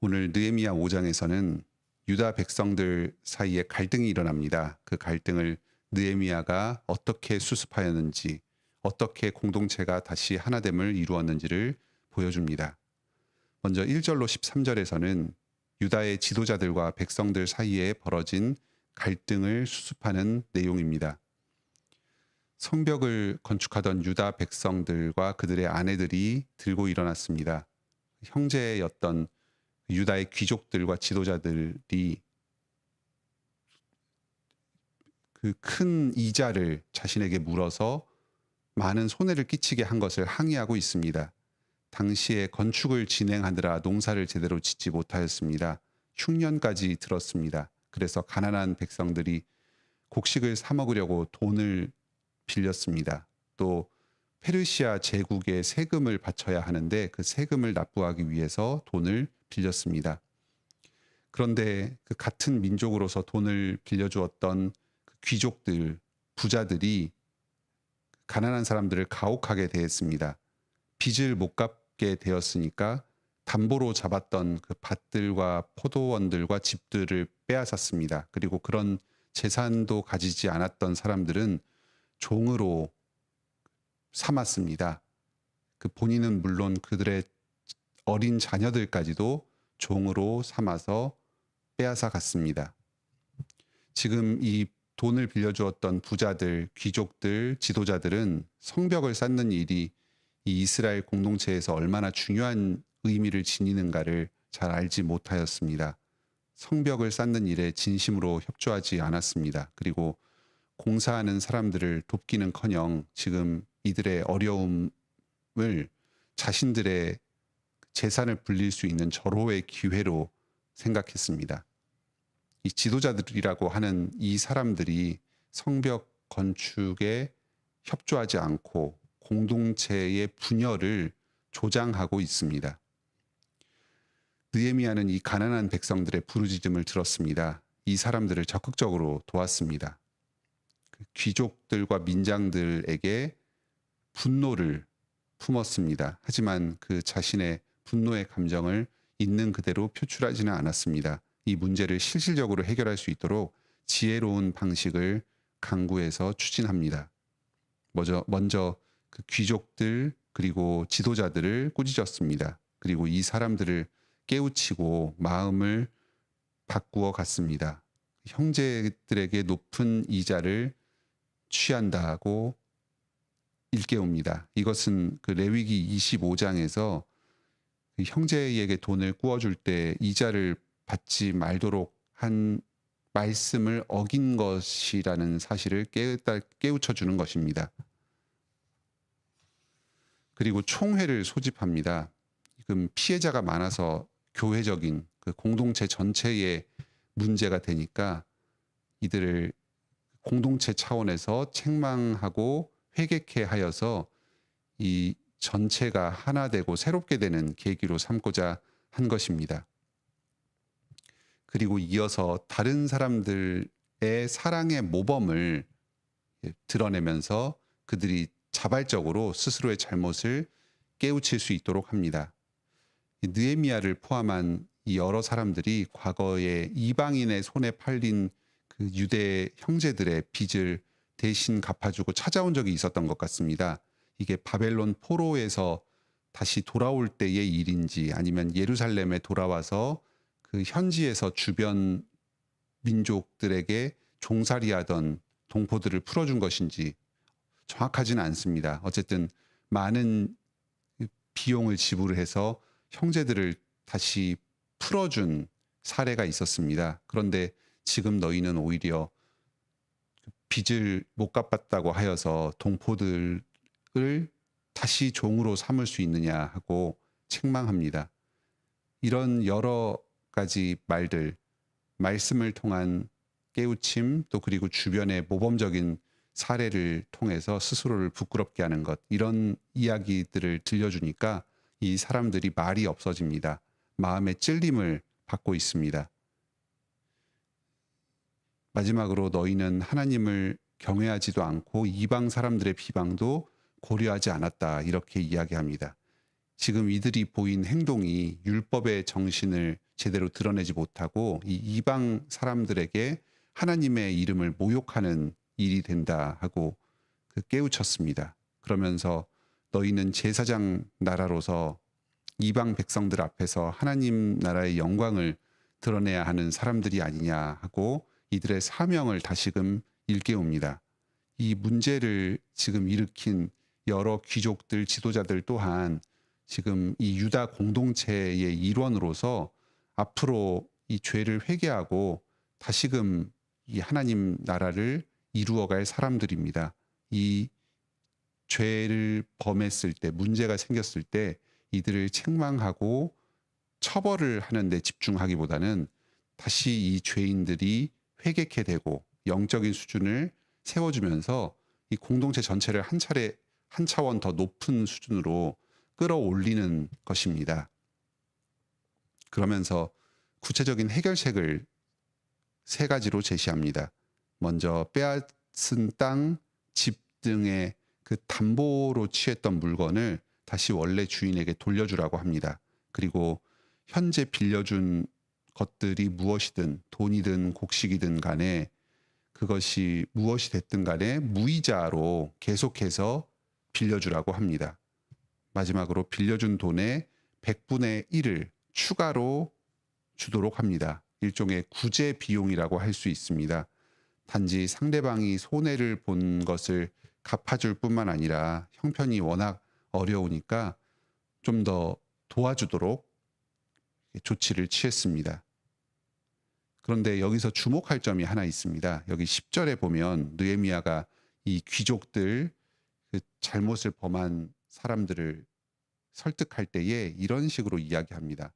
오늘 느헤미야 5장에서는 유다 백성들 사이에 갈등이 일어납니다. 그 갈등을 느헤미야가 어떻게 수습하였는지, 어떻게 공동체가 다시 하나됨을 이루었는지를 보여줍니다. 먼저 1절로 13절에서는 유다의 지도자들과 백성들 사이에 벌어진 갈등을 수습하는 내용입니다. 성벽을 건축하던 유다 백성들과 그들의 아내들이 들고 일어났습니다. 형제였던 유다의 귀족들과 지도자들이 그 큰 이자를 자신에게 물어서 많은 손해를 끼치게 한 것을 항의하고 있습니다. 당시에 건축을 진행하느라 농사를 제대로 짓지 못하였습니다. 흉년까지 들었습니다. 그래서 가난한 백성들이 곡식을 사 먹으려고 돈을 빌렸습니다. 또 페르시아 제국에 세금을 바쳐야 하는데 그 세금을 납부하기 위해서 돈을 빌렸습니다. 그런데 그 같은 민족으로서 돈을 빌려주었던 그 귀족들, 부자들이 가난한 사람들을 가혹하게 대했습니다. 빚을 못 갚게 되었으니까 담보로 잡았던 그 밭들과 포도원들과 집들을 빼앗았습니다. 그리고 그런 재산도 가지지 않았던 사람들은 종으로 삼았습니다. 그 본인은 물론 그들의 어린 자녀들까지도 종으로 삼아서 빼앗아 갔습니다. 지금 이 돈을 빌려주었던 부자들, 귀족들, 지도자들은 성벽을 쌓는 일이 이 이스라엘 공동체에서 얼마나 중요한 의미를 지니는가를 잘 알지 못하였습니다. 성벽을 쌓는 일에 진심으로 협조하지 않았습니다. 그리고 공사하는 사람들을 돕기는커녕 지금 이들의 어려움을 자신들의 재산을 불릴 수 있는 절호의 기회로 생각했습니다. 이 지도자들이라고 하는 이 사람들이 성벽 건축에 협조하지 않고 공동체의 분열을 조장하고 있습니다. 느에미아는 이 가난한 백성들의 부르짖음을 들었습니다. 이 사람들을 적극적으로 도왔습니다. 그 귀족들과 민장들에게 분노를 품었습니다. 하지만 그 자신의 분노의 감정을 있는 그대로 표출하지는 않았습니다. 이 문제를 실질적으로 해결할 수 있도록 지혜로운 방식을 강구해서 추진합니다. 먼저, 먼저 그 귀족들 그리고 지도자들을 꾸짖었습니다. 그리고 이 사람들을 깨우치고 마음을 바꾸어 갔습니다. 형제들에게 높은 이자를 취한다고 일깨웁니다. 이것은 그 레위기 25장에서 그 형제에게 돈을 꾸어줄 때 이자를 받지 말도록 한 말씀을 어긴 것이라는 사실을 깨우쳐 주는 것입니다. 그리고 총회를 소집합니다. 지금 피해자가 많아서 교회적인 그 공동체 전체의 문제가 되니까 이들을 공동체 차원에서 책망하고 회개케 하여서 이 전체가 하나 되고 새롭게 되는 계기로 삼고자 한 것입니다. 그리고 이어서 다른 사람들의 사랑의 모범을 드러내면서 그들이 자발적으로 스스로의 잘못을 깨우칠 수 있도록 합니다. 느에미아를 포함한 여러 사람들이 과거에 이방인의 손에 팔린 그 유대 형제들의 빚을 대신 갚아주고 찾아온 적이 있었던 것 같습니다. 이게 바벨론 포로에서 다시 돌아올 때의 일인지 아니면 예루살렘에 돌아와서 그 현지에서 주변 민족들에게 종살이하던 동포들을 풀어준 것인지 정확하지는 않습니다. 어쨌든 많은 비용을 지불해서 형제들을 다시 풀어준 사례가 있었습니다. 그런데 지금 너희는 오히려 빚을 못 갚았다고 하여서 동포들 을 다시 종으로 삼을 수 있느냐 하고 책망합니다. 이런 여러 가지 말들, 말씀을 통한 깨우침 또 그리고 주변의 모범적인 사례를 통해서 스스로를 부끄럽게 하는 것 이런 이야기들을 들려주니까 이 사람들이 말이 없어집니다. 마음의 찔림을 받고 있습니다. 마지막으로 너희는 하나님을 경외하지도 않고 이방 사람들의 비방도 고려하지 않았다. 이렇게 이야기합니다. 지금 이들이 보인 행동이 율법의 정신을 제대로 드러내지 못하고 이 이방 사람들에게 하나님의 이름을 모욕하는 일이 된다 하고 그 깨우쳤습니다. 그러면서 너희는 제사장 나라로서 이방 백성들 앞에서 하나님 나라의 영광을 드러내야 하는 사람들이 아니냐 하고 이들의 사명을 다시금 일깨웁니다. 이 문제를 지금 일으킨 여러 귀족들 지도자들 또한 지금 이 유다 공동체의 일원으로서 앞으로 이 죄를 회개하고 다시금 이 하나님 나라를 이루어갈 사람들입니다. 이 죄를 범했을 때 문제가 생겼을 때 이들을 책망하고 처벌을 하는 데 집중하기보다는 다시 이 죄인들이 회개케 되고 영적인 수준을 세워주면서 이 공동체 전체를 한 차례 한 차원 더 높은 수준으로 끌어올리는 것입니다. 그러면서 구체적인 해결책을 세 가지로 제시합니다. 먼저 빼앗은 땅, 집 등의 그 담보로 취했던 물건을 다시 원래 주인에게 돌려주라고 합니다. 그리고 현재 빌려준 것들이 무엇이든 돈이든 곡식이든 간에 그것이 무엇이 됐든 간에 무이자로 계속해서 빌려주라고 합니다. 마지막으로 빌려준 돈의 100분의 1을 추가로 주도록 합니다. 일종의 구제 비용이라고 할 수 있습니다. 단지 상대방이 손해를 본 것을 갚아줄 뿐만 아니라 형편이 워낙 어려우니까 좀 더 도와주도록 조치를 취했습니다. 그런데 여기서 주목할 점이 하나 있습니다. 여기 10절에 보면 느헤미야가 이 귀족들 그 잘못을 범한 사람들을 설득할 때에 이런 식으로 이야기합니다.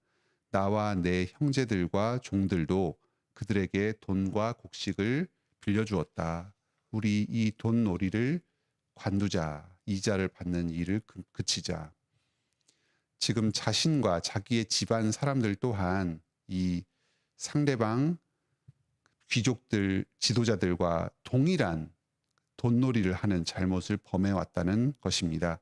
나와 내 형제들과 종들도 그들에게 돈과 곡식을 빌려주었다. 우리 이 돈 놀이를 관두자. 이자를 받는 일을 그- 그치자. 지금 자신과 자기의 집안 사람들 또한 이 상대방 귀족들 지도자들과 동일한 돈놀이를 하는 잘못을 범해왔다는 것입니다.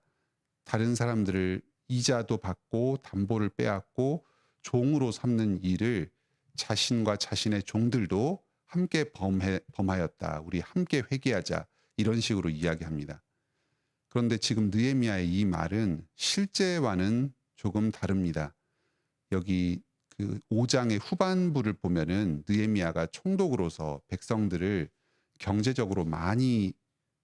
다른 사람들을 이자도 받고 담보를 빼앗고 종으로 삼는 일을 자신과 자신의 종들도 함께 범해, 범하였다. 우리 함께 회개하자. 이런 식으로 이야기합니다. 그런데 지금 느헤미야의 이 말은 실제와는 조금 다릅니다. 여기 그 5장의 후반부를 보면은 느헤미야가 총독으로서 백성들을 경제적으로 많이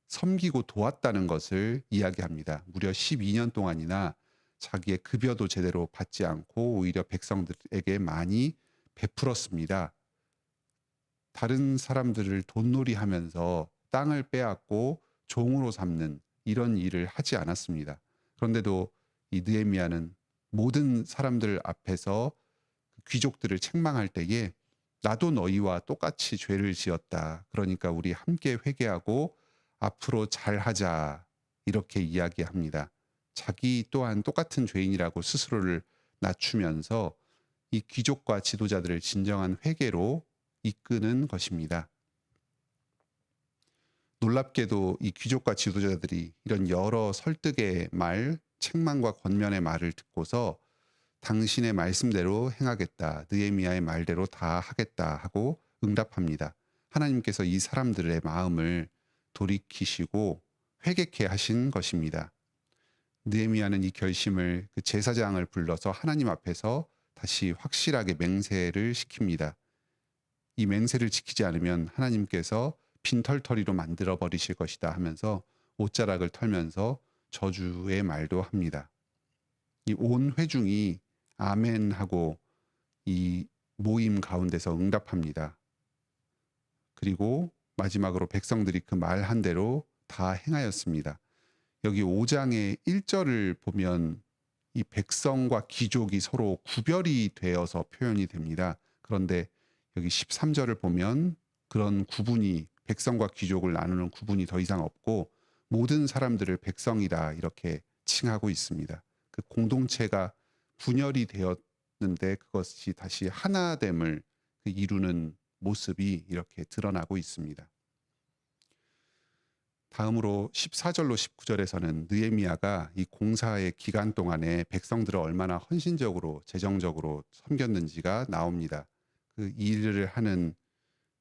섬기고 도왔다는 것을 이야기합니다. 무려 12년 동안이나 자기의 급여도 제대로 받지 않고 오히려 백성들에게 많이 베풀었습니다. 다른 사람들을 돈놀이 하면서 땅을 빼앗고 종으로 삼는 이런 일을 하지 않았습니다. 그런데도 이 느헤미야는 모든 사람들 앞에서 귀족들을 책망할 때에 나도 너희와 똑같이 죄를 지었다. 그러니까 우리 함께 회개하고 앞으로 잘하자. 이렇게 이야기합니다. 자기 또한 똑같은 죄인이라고 스스로를 낮추면서 이 귀족과 지도자들을 진정한 회개로 이끄는 것입니다. 놀랍게도 이 귀족과 지도자들이 이런 여러 설득의 말, 책망과 권면의 말을 듣고서 당신의 말씀대로 행하겠다. 느헤미야의 말대로 다 하겠다 하고 응답합니다. 하나님께서 이 사람들의 마음을 돌이키시고 회개케 하신 것입니다. 느헤미야는 이 결심을 그 제사장을 불러서 하나님 앞에서 다시 확실하게 맹세를 시킵니다. 이 맹세를 지키지 않으면 하나님께서 빈털터리로 만들어 버리실 것이다 하면서 옷자락을 털면서 저주의 말도 합니다. 이 온 회중이 아멘 하고 이 모임 가운데서 응답합니다. 그리고 마지막으로 백성들이 그 말 한 대로 다 행하였습니다. 여기 5장의 1절을 보면 이 백성과 귀족이 서로 구별이 되어서 표현이 됩니다. 그런데 여기 13절을 보면 그런 구분이 백성과 귀족을 나누는 구분이 더 이상 없고 모든 사람들을 백성이다 이렇게 칭하고 있습니다. 그 공동체가 분열이 되었는데 그것이 다시 하나됨을 그 이루는 모습이 이렇게 드러나고 있습니다. 다음으로 14절로 19절에서는 느헤미야가 이 공사의 기간 동안에 백성들을 얼마나 헌신적으로 재정적으로 섬겼는지가 나옵니다. 그 일을 하는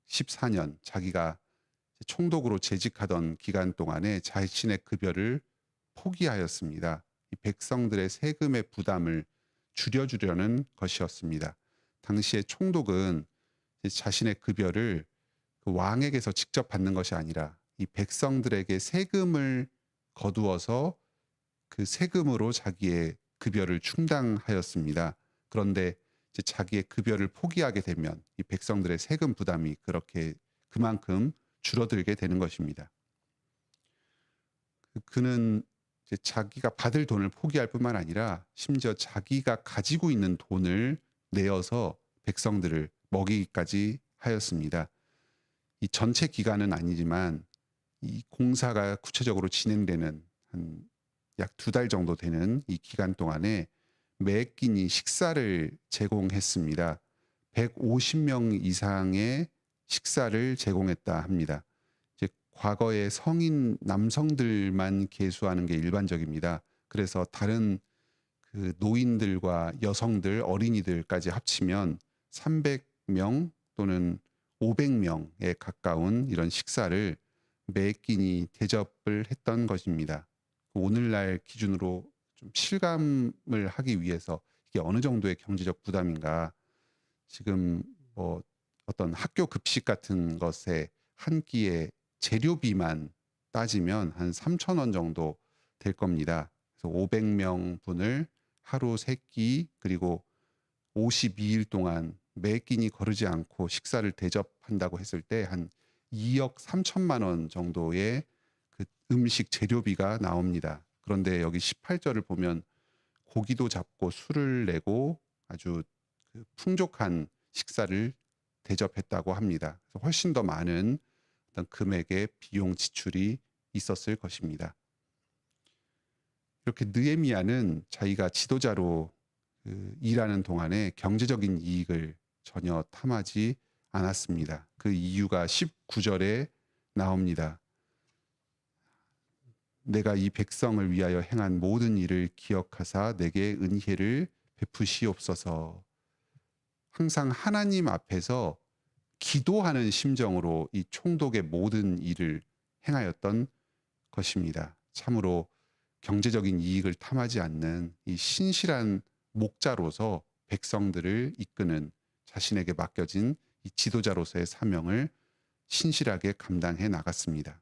14년 자기가 총독으로 재직하던 기간 동안에 자신의 급여를 포기하였습니다. 이 백성들의 세금의 부담을 줄여주려는 것이었습니다. 당시에 총독은 자신의 급여를 그 왕에게서 직접 받는 것이 아니라 이 백성들에게 세금을 거두어서 그 세금으로 자기의 급여를 충당하였습니다. 그런데 자기의 급여를 포기하게 되면 이 백성들의 세금 부담이 그렇게 그만큼 줄어들게 되는 것입니다. 그- 그는 자기가 받을 돈을 포기할 뿐만 아니라 심지어 자기가 가지고 있는 돈을 내어서 백성들을 먹이기까지 하였습니다. 이 전체 기간은 아니지만 이 공사가 구체적으로 진행되는 한 약 두 달 정도 되는 이 기간 동안에 매 끼니 식사를 제공했습니다. 150명 이상의 식사를 제공했다 합니다. 이제 과거에 성인 남성들만 계수하는 게 일반적입니다. 그래서 다른 그 노인들과 여성들, 어린이들까지 합치면 300 명 또는 500명에 가까운 이런 식사를 매 끼니 대접을 했던 것입니다. 오늘날 기준으로 좀 실감을 하기 위해서 이게 어느 정도의 경제적 부담인가 지금 뭐 어떤 학교 급식 같은 것에 한 끼에 재료비만 따지면 한 3천 원 정도 될 겁니다. 그래서 500명 분을 하루 세끼 그리고 52일 동안 매 끼니 거르지 않고 식사를 대접한다고 했을 때 한 2억 3천만 원 정도의 그 음식 재료비가 나옵니다. 그런데 여기 18절을 보면 고기도 잡고 술을 내고 아주 그 풍족한 식사를 대접했다고 합니다. 그래서 훨씬 더 많은 어떤 금액의 비용 지출이 있었을 것입니다. 이렇게 느에미아는 자기가 지도자로 그 일하는 동안에 경제적인 이익을 전혀 탐하지 않았습니다. 그 이유가 19절에 나옵니다. 내가 이 백성을 위하여 행한 모든 일을 기억하사 내게 은혜를 베푸시옵소서. 항상 하나님 앞에서 기도하는 심정으로 이 총독의 모든 일을 행하였던 것입니다. 참으로 경제적인 이익을 탐하지 않는 이 신실한 목자로서 백성들을 이끄는 자신에게 맡겨진 이 지도자로서의 사명을 신실하게 감당해 나갔습니다.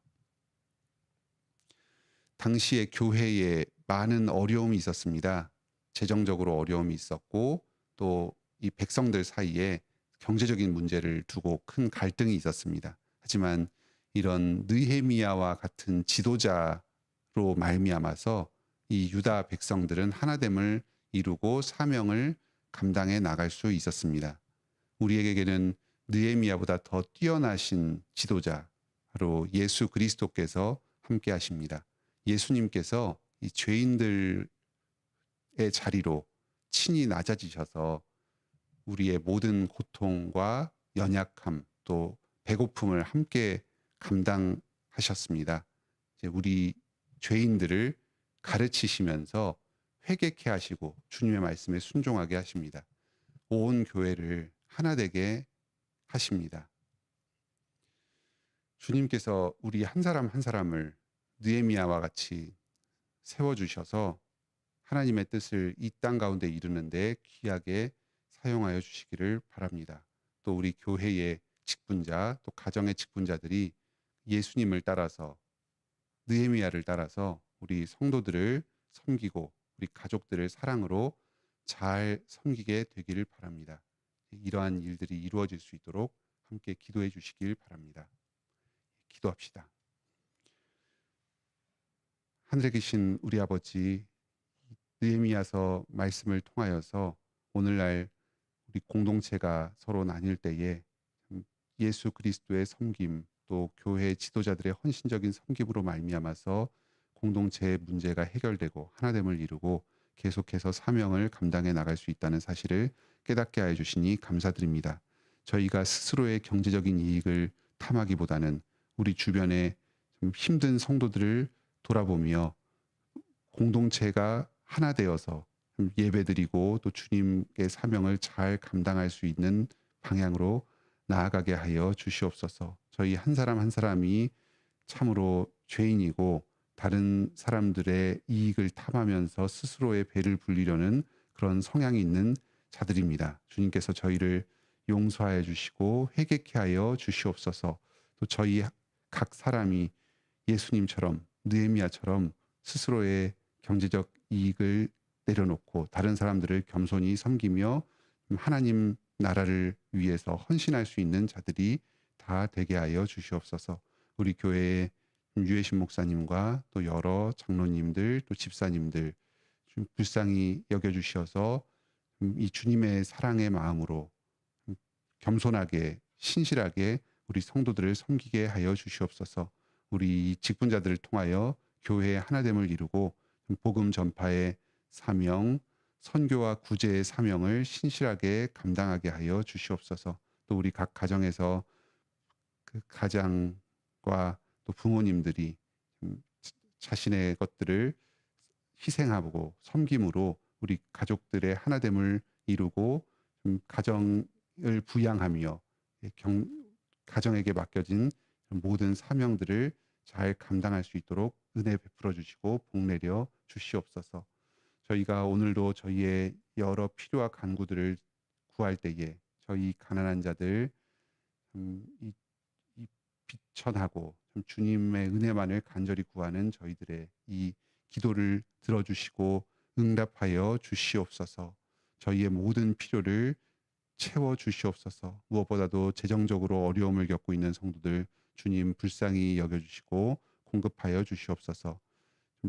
당시에 교회에 많은 어려움이 있었습니다. 재정적으로 어려움이 있었고 또 이 백성들 사이에 경제적인 문제를 두고 큰 갈등이 있었습니다. 하지만 이런 느헤미야와 같은 지도자로 말미암아서 이 유다 백성들은 하나됨을 이루고 사명을 감당해 나갈 수 있었습니다. 우리에게는 느헤미야보다 더 뛰어나신 지도자로 예수 그리스도께서 함께 하십니다. 예수님께서 이 죄인들의 자리로 친히 낮아지셔서 우리의 모든 고통과 연약함 또 배고픔을 함께 감당하셨습니다. 우리 죄인들을 가르치시면서 회개케 하시고 주님의 말씀에 순종하게 하십니다. 온 교회를 하나 되게 하십니다. 주님께서 우리 한 사람 한 사람을 느에미아와 같이 세워 주셔서 하나님의 뜻을 이 땅 가운데 이루는데 귀하게 사용하여 주시기를 바랍니다. 또 우리 교회의 직분자, 또 가정의 직분자들이 예수님을 따라서 느헤미야를 따라서 우리 성도들을 섬기고 우리 가족들을 사랑으로 잘 섬기게 되기를 바랍니다. 이러한 일들이 이루어질 수 있도록 함께 기도해 주시길 바랍니다. 기도합시다. 하늘에 계신 우리 아버지 느헤미야서 말씀을 통하여서 오늘날 우리 공동체가 서로 나뉠 때에 예수 그리스도의 섬김 또 교회 지도자들의 헌신적인 섬김으로 말미암아서 공동체의 문제가 해결되고 하나됨을 이루고 계속해서 사명을 감당해 나갈 수 있다는 사실을 깨닫게 하여 주시니 감사드립니다. 저희가 스스로의 경제적인 이익을 탐하기보다는 우리 주변에 좀 힘든 성도들을 돌아보며 공동체가 하나 되어서 좀 예배드리고 또 주님의 사명을 잘 감당할 수 있는 방향으로 나아가게 하여 주시옵소서. 저희 한 사람 한 사람이 참으로 죄인이고 다른 사람들의 이익을 탐하면서 스스로의 배를 불리려는 그런 성향이 있는 자들입니다. 주님께서 저희를 용서하여 주시고 회개케 하여 주시옵소서. 또 저희 각 사람이 예수님처럼 느헤미야처럼 스스로의 경제적 이익을 내려놓고 다른 사람들을 겸손히 섬기며 하나님 나라를 위해서 헌신할 수 있는 자들이 다 되게 하여 주시옵소서. 우리 교회의 유해신 목사님과 또 여러 장로님들 또 집사님들 좀 불쌍히 여겨 주셔서 이 주님의 사랑의 마음으로 겸손하게 신실하게 우리 성도들을 섬기게 하여 주시옵소서. 우리 직분자들을 통하여 교회의 하나됨을 이루고 복음 전파의 사명, 선교와 구제의 사명을 신실하게 감당하게 하여 주시옵소서. 또 우리 각 가정에서 그 가장과 또 부모님들이 자신의 것들을 희생하고 섬김으로 우리 가족들의 하나됨을 이루고 가정을 부양하며 경, 가정에게 맡겨진 모든 사명들을 잘 감당할 수 있도록 은혜 베풀어 주시고 복 내려 주시옵소서. 저희가 오늘도 저희의 여러 필요와 간구들을 구할 때에 저희 가난한 자들 음, 이, 이 비천하고 주님의 은혜만을 간절히 구하는 저희들의 이 기도를 들어주시고 응답하여 주시옵소서. 저희의 모든 필요를 채워 주시옵소서. 무엇보다도 재정적으로 어려움을 겪고 있는 성도들 주님 불쌍히 여겨주시고 공급하여 주시옵소서.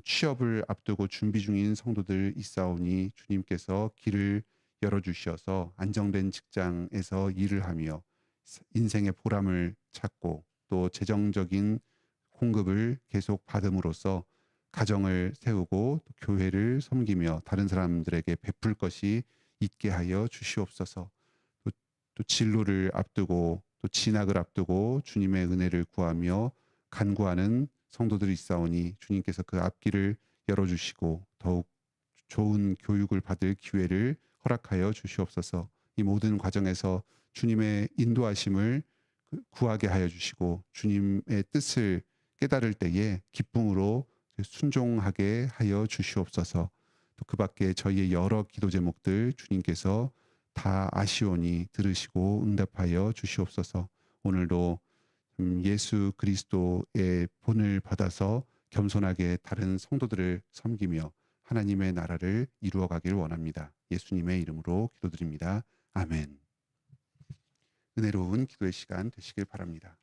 취업을 앞두고 준비 중인 성도들 있사오니 주님께서 길을 열어 주시어서 안정된 직장에서 일을 하며 인생의 보람을 찾고 또 재정적인 공급을 계속 받음으로써 가정을 세우고 또 교회를 섬기며 다른 사람들에게 베풀 것이 있게 하여 주시옵소서. 또, 또 진로를 앞두고 또 진학을 앞두고 주님의 은혜를 구하며 간구하는 성도들이 있사오니 주님께서 그 앞길을 열어주시고 더욱 좋은 교육을 받을 기회를 허락하여 주시옵소서. 이 모든 과정에서 주님의 인도하심을 그 구하게 하여 주시고 주님의 뜻을 깨달을 때에 기쁨으로 순종하게 하여 주시옵소서. 또 그 밖에 저희의 여러 기도 제목들 주님께서 다 아시오니 들으시고 응답하여 주시옵소서. 오늘도 음, 예수 그리스도의 본을 받아서 겸손하게 다른 성도들을 섬기며 하나님의 나라를 이루어 가길 원합니다. 예수님의 이름으로 기도드립니다. 아멘. 은혜로운 기도의 시간 되시길 바랍니다.